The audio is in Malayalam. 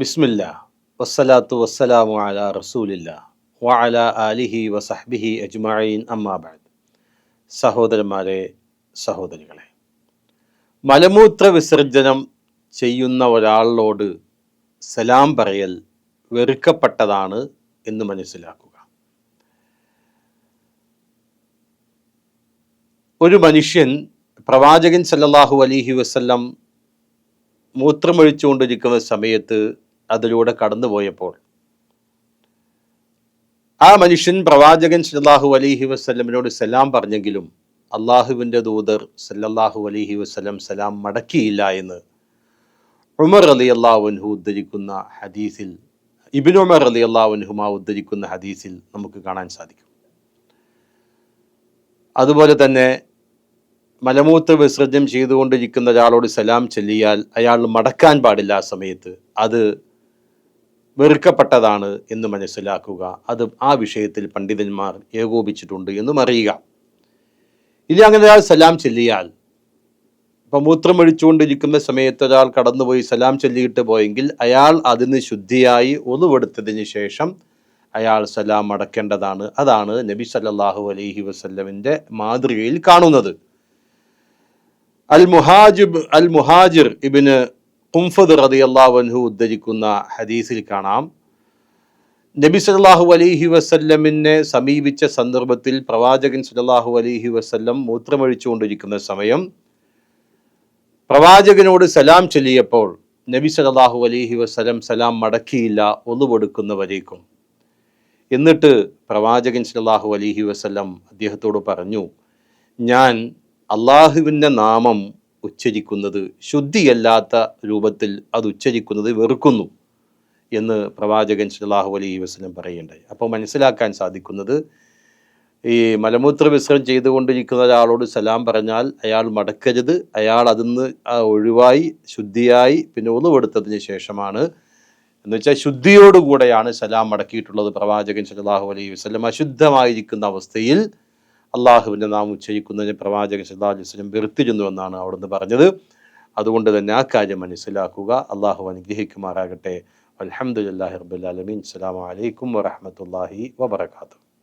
ബിസ്മില്ല. വസ്സലാത്തു വസ്സലാമു അല റസൂലില്ല. വഅല ആലിഹി വസഹ്ബിഹി അജ്മഈൻ അമ്മാബാദ് സഹോദരന്മാരെ സഹോദരികളെ. മലമൂത്ര വിസർജനം ചെയ്യുന്ന ഒരാളോട് സലാം പറയൽ വെറുക്കപ്പെട്ടതാണ് എന്ന് മനസ്സിലാക്കുക. ഒരു മനുഷ്യൻ പ്രവാചകൻ സല്ലാഹു അലിഹി വസല്ലം മൂത്രമൊഴിച്ചുകൊണ്ടിരിക്കുന്ന സമയത്ത് അതിലൂടെ കടന്നുപോയപ്പോൾ ആ മനുഷ്യൻ പ്രവാചകൻ സല്ലാഹു അലൈഹി വസ്ലമിനോട് സലാം പറഞ്ഞെങ്കിലും അള്ളാഹുവിന്റെ ദൂതർ സല്ലല്ലാഹു അലൈഹി വസ്ലം സലാം മടക്കിയില്ല എന്ന് ഉമർ അലി അള്ളാഹുൻഹു ഉദ്ധരിക്കുന്ന ഹദീസിൽ ഇബിൻ ഉമർ അലി അള്ളാഹുൻഹുമ ഉദ്ധരിക്കുന്ന ഹദീസിൽ നമുക്ക് കാണാൻ സാധിക്കും. അതുപോലെ തന്നെ മലമൂത്ത് വിസർജ്യം ചെയ്തുകൊണ്ടിരിക്കുന്ന ഒരാളോട് സലാം ചൊല്ലിയാൽ അയാൾ മടക്കാൻ പാടില്ല ആ സമയത്ത്. അത് വെറുക്കപ്പെട്ടതാണ് എന്ന് മനസ്സിലാക്കുക. അത് ആ വിഷയത്തിൽ പണ്ഡിതന്മാർ ഏകോപിച്ചിട്ടുണ്ട് എന്നും അറിയുക. ഇനി അങ്ങനെ ഒരാൾ സലാം ചൊല്ലിയാൽ ഇപ്പം മൂത്രമൊഴിച്ചുകൊണ്ടിരിക്കുന്ന സമയത്ത് ഒരാൾ കടന്നുപോയി സലാം ചൊല്ലിയിട്ട് പോയെങ്കിൽ അയാൾ അതിന് ശുദ്ധിയായി ഒതുവെടുത്തതിന് ശേഷം അയാൾ സലാം അടക്കേണ്ടതാണ്. അതാണ് നബി സല്ലാഹു അലൈഹി വസ്ല്ലമിന്റെ മാതൃകയിൽ കാണുന്നത്. അൽ മുഹാജിബ് അൽ മുഹാജിർ ഇബിന് കുംഫദ് റതി അള്ളാഹുഹു ഉദ്ധരിക്കുന്ന ഹദീസിൽ കാണാം. നബി സല്ലാഹു അലൈഹി വസല്ലമിനെ സമീപിച്ച സന്ദർഭത്തിൽ പ്രവാചകൻ സല്ലാഹു അലൈഹി വസല്ലം മൂത്രമൊഴിച്ചുകൊണ്ടിരിക്കുന്ന സമയം. പ്രവാചകനോട് സലാം ചൊല്ലിയപ്പോൾ നബി സല്ലാഹു അലൈഹി വസ്ലം സലാം മടക്കിയില്ല ഒന്നുകൊടുക്കുന്നവരേക്കും എന്നിട്ട് പ്രവാചകൻ സല്ലാഹു അലൈഹി വസ്ലം അദ്ദേഹത്തോട് പറഞ്ഞു ഞാൻ അള്ളാഹുവിന്റെ നാമം ഉച്ചരിക്കുന്നത് ശുദ്ധിയല്ലാത്ത രൂപത്തിൽ അത് ഉച്ചരിക്കുന്നത് വെറുക്കുന്നു എന്ന് പ്രവാചകൻ സലാഹു അലൈഹി വസ്ലം പറയുണ്ടായി അപ്പോൾ മനസ്സിലാക്കാൻ സാധിക്കുന്നത് ഈ മലമൂത്ര വിസർജനം ചെയ്തുകൊണ്ടിരിക്കുന്ന ഒരാളോട് സലാം പറഞ്ഞാൽ അയാൾ മടക്കരുത് അയാൾ അതിന്ന് ഒഴിവായി ശുദ്ധിയായി പിന്നെ ഒന്നുപെടുത്തതിന് ശേഷമാണ്. എന്ന് വെച്ചാൽ ശുദ്ധിയോടുകൂടെയാണ് സലാം മടക്കിയിട്ടുള്ളത് പ്രവാചകൻ സലാഹു അലൈഹി വസ്ലം അശുദ്ധമായിരിക്കുന്ന അവസ്ഥയിൽ അള്ളാഹുവിന്റെ നാം ഉച്ചയിക്കുന്നതിന് പ്രവാചകൻ സല്ലാ അലൈഹി സ്വലം വെറുത്തിരുന്നു എന്നാണ് അവിടുന്ന് പറഞ്ഞത്. അതുകൊണ്ട് തന്നെ ആ കാര്യം മനസ്സിലാക്കുക. അള്ളാഹു അനുഗ്രഹിക്കുമാറാകട്ടെ. അലഹമുല്ലാഹി റബുലാലമീൻ അസ്സാം വലൈക്കും വറഹമത്തല്ലാഹി വബർക്കാത്തു